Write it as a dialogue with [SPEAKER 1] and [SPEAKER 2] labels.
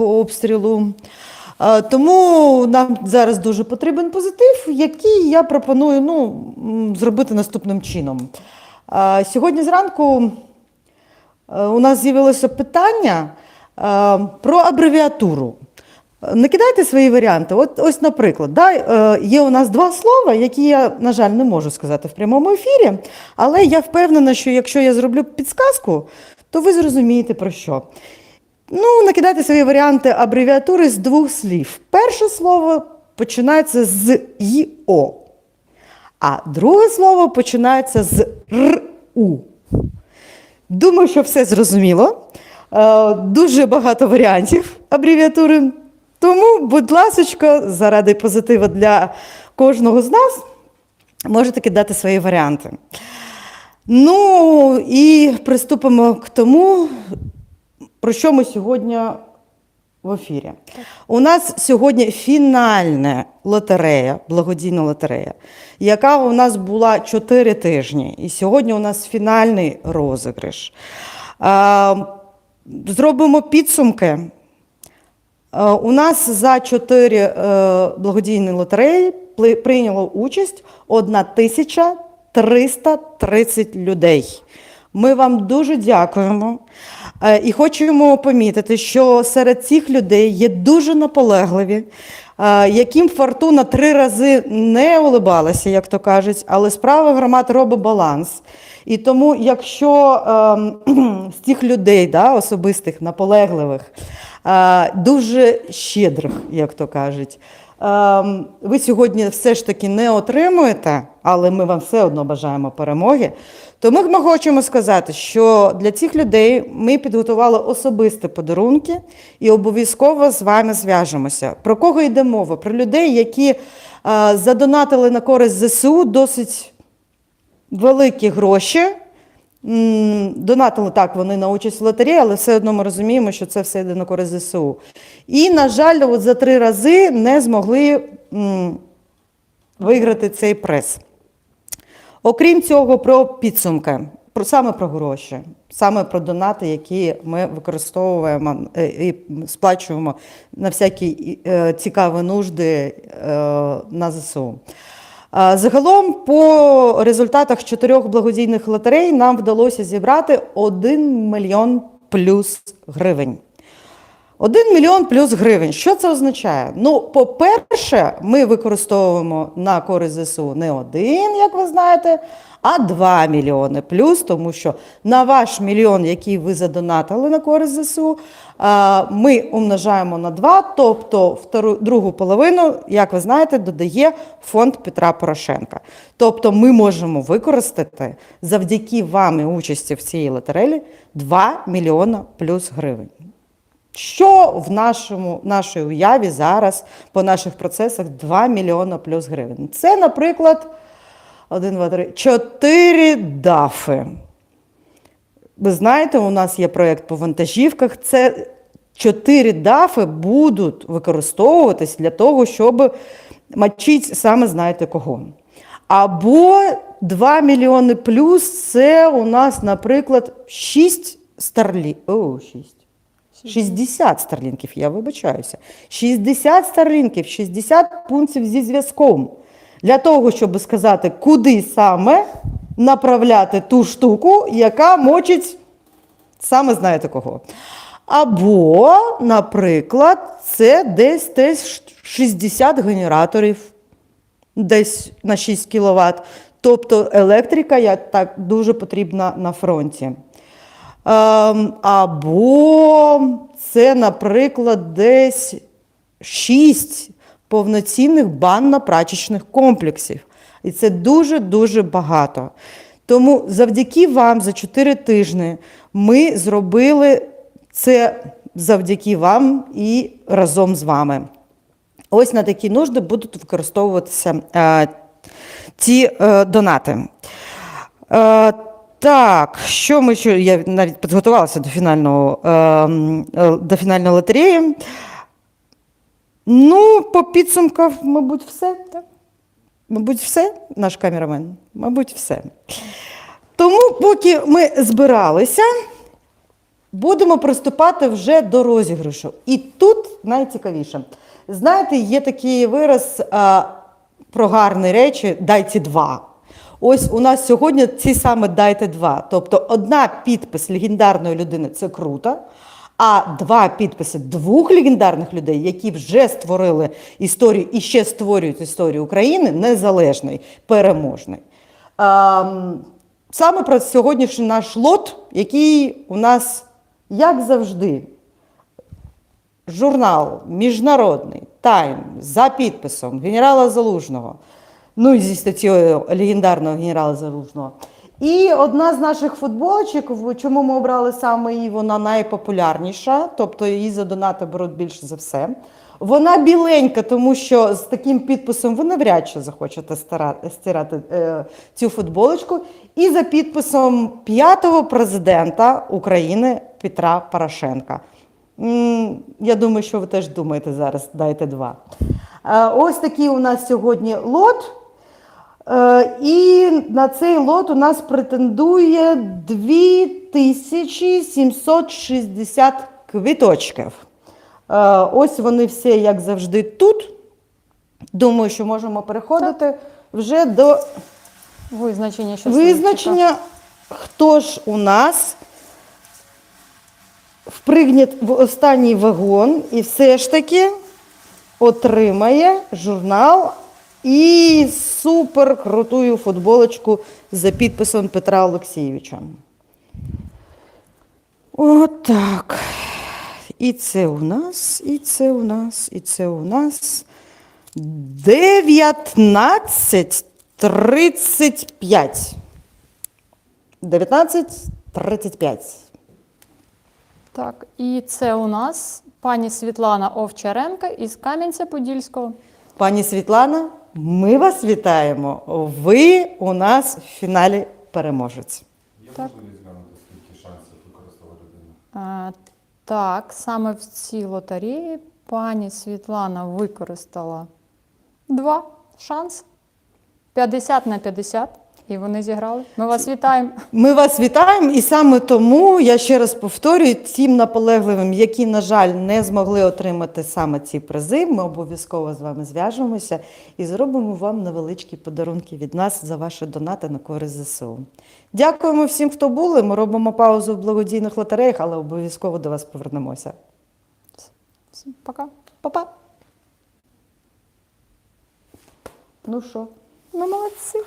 [SPEAKER 1] обстрілу. Тому нам зараз дуже потрібен позитив, який я пропоную ну, зробити наступним чином. Сьогодні зранку е, у нас з'явилося питання е, про абревіатуру. Е, Накидайте свої варіанти. От ось, наприклад, да, е, є у нас два слова, які я, на жаль, не можу сказати в прямому ефірі, але я впевнена, що якщо я зроблю підсказку, то ви зрозумієте про що. Ну, накидайте свої варіанти абревіатури з двох слів. Перше слово починається з ЙО, а друге слово починається з РУ. Думаю, що все зрозуміло. Е, Дуже багато варіантів абревіатури. Тому, будь ласка, заради позитиву для кожного з нас, можете кидати свої варіанти. Ну і приступимо к тому, про що ми сьогодні в ефірі. У нас сьогодні фінальна лотерея, благодійна лотерея, яка у нас була 4 тижні. І сьогодні у нас фінальний розіграш. Зробимо підсумки. У нас за 4 е, благодійні лотереї прийняло участь 1330 людей. Ми вам дуже дякуємо і хочемо помітити, що серед цих людей є дуже наполегливі, е, яким фортуна три рази не улибалася, як то кажуть, але справа громад робить баланс. І тому, якщо ем, з цих людей, да, особистих, наполегливих, е, дуже щедрих, як то кажуть, ви сьогодні все ж таки не отримуєте, але ми вам все одно бажаємо перемоги. Тому ми хочемо сказати, що для цих людей ми підготували особисті подарунки і обов'язково з вами зв'яжемося. Про кого йде мова? Про людей, які е, задонатили на користь ЗСУ досить великі гроші. Донатили так вони на участь в лотереї, але все одно ми розуміємо, що це все йде на користь ЗСУ. І, на жаль, от за три рази не змогли м, виграти цей приз. Окрім цього, про підсумки, про саме про гроші, саме про донати, які ми використовуємо е, і сплачуємо на всякі е, цікаві нужди е, на ЗСУ. Загалом, по результатах чотирьох благодійних лотерей нам вдалося зібрати 1 мільйон плюс гривень. 1 мільйон плюс гривень. Що це означає? Ну, по-перше, ми використовуємо на користь ЗСУ не один, як ви знаєте, а 2 мільйони плюс, тому що на ваш мільйон, який ви задонатили на користь ЗСУ, ми умножаємо на 2, тобто втору, другу половину, як ви знаєте, додає фонд Петра Порошенка. Тобто ми можемо використати завдяки вам і участі в цій лотереї 2 мільйона плюс гривень. Що в нашому, нашій уяві зараз по наших процесах 2 мільйона плюс гривень? Це, наприклад, 1, 2, 3, 4 дафи. Ви знаєте, у нас є проєкт по вантажівках. Це 4 дафи будуть використовуватись для того, щоб мочити саме знаєте кого. Або 2 мільйони плюс це у нас, наприклад, 6 старлі... О, 6. 60 старлінків, я вибачаюся. 60 старлінків, 60 пунктів зі зв'язком. Для того, щоб сказати, куди саме направляти ту штуку, яка мочить саме знаєте кого. Або, наприклад, це десь десь 60 генераторів, десь на 6 кВт. Тобто електрика я так дуже потрібна на фронті. Ем, або це, наприклад, десь 6 повноцінних банно-прачечних комплексів. І це дуже-дуже багато. Тому завдяки вам за 4 тижні ми зробили це завдяки вам і разом з вами. Ось на такі нужди будуть використовуватися е, ці е, донати. Е, так, що ми ще я навіть підготувалася до фінального е, е, до фінальної лотереї. Ну, по підсумках, мабуть, все. Так? Мабуть, все, наш камерамен. Мабуть, все. Тому, поки ми збиралися, Будемо приступати вже до розіграшу. І тут найцікавіше. Знаєте, є такий вираз а, про гарні речі дайте два. Ось у нас сьогодні ці саме дайте два. Тобто одна підпис легендарної людини це круто, а два підписи двох легендарних людей, які вже створили історію і ще створюють історію України, незалежний, переможний. Ем, Саме про сьогоднішній наш лот, який у нас, як завжди, журнал міжнародний Тайм за підписом генерала Залужного, ну і зі статтєю легендарного генерала Залужного. І одна з наших футболочок, чому ми обрали саме її, вона найпопулярніша, тобто її за донати беруть більше за все. Вона біленька, тому що з таким підписом ви навряд чи захочете стирати е, цю футболочку. І за підписом п'ятого президента України Петра Порошенка. Я думаю, що ви теж думаєте зараз, дайте два. Е, Ось такий у нас сьогодні лот. Е, І на цей лот у нас претендує 2760 квіточків. Е, Ось вони всі, як завжди, тут. Думаю, що можемо переходити вже до
[SPEAKER 2] Визначення
[SPEAKER 1] визначення, хто ж у нас впригнять в останній вагон і все ж таки отримає журнал і супер крутую футболочку за підписом Петра Олексійовича. Отак. І це у нас, і це у нас, і це у нас 19.35. 19.35.
[SPEAKER 2] Так, і це у нас пані Світлана Овчаренка із Кам'янця-Подільського.
[SPEAKER 1] Пані Світлана, ми вас вітаємо. Ви у нас в фіналі переможець.
[SPEAKER 3] Є
[SPEAKER 2] Так.
[SPEAKER 3] можливість глянути, скільки шансів використала людина?
[SPEAKER 2] А, так, саме в цій лотереї пані Світлана використала два шанси. 50 на 50. І вони зіграли. Ми вас вітаємо.
[SPEAKER 1] Ми вас вітаємо, і саме тому я ще раз повторюю тим наполегливим, які, на жаль, не змогли отримати саме ці призи. Ми обов'язково з вами зв'яжемося і зробимо вам невеличкі подарунки від нас за ваші донати на користь ЗСУ. Дякуємо всім, хто були. Ми робимо паузу в благодійних лотереях, але обов'язково до вас повернемося.
[SPEAKER 2] Всім Пока.
[SPEAKER 1] Па-па! Ну що?
[SPEAKER 2] Ну, молодці.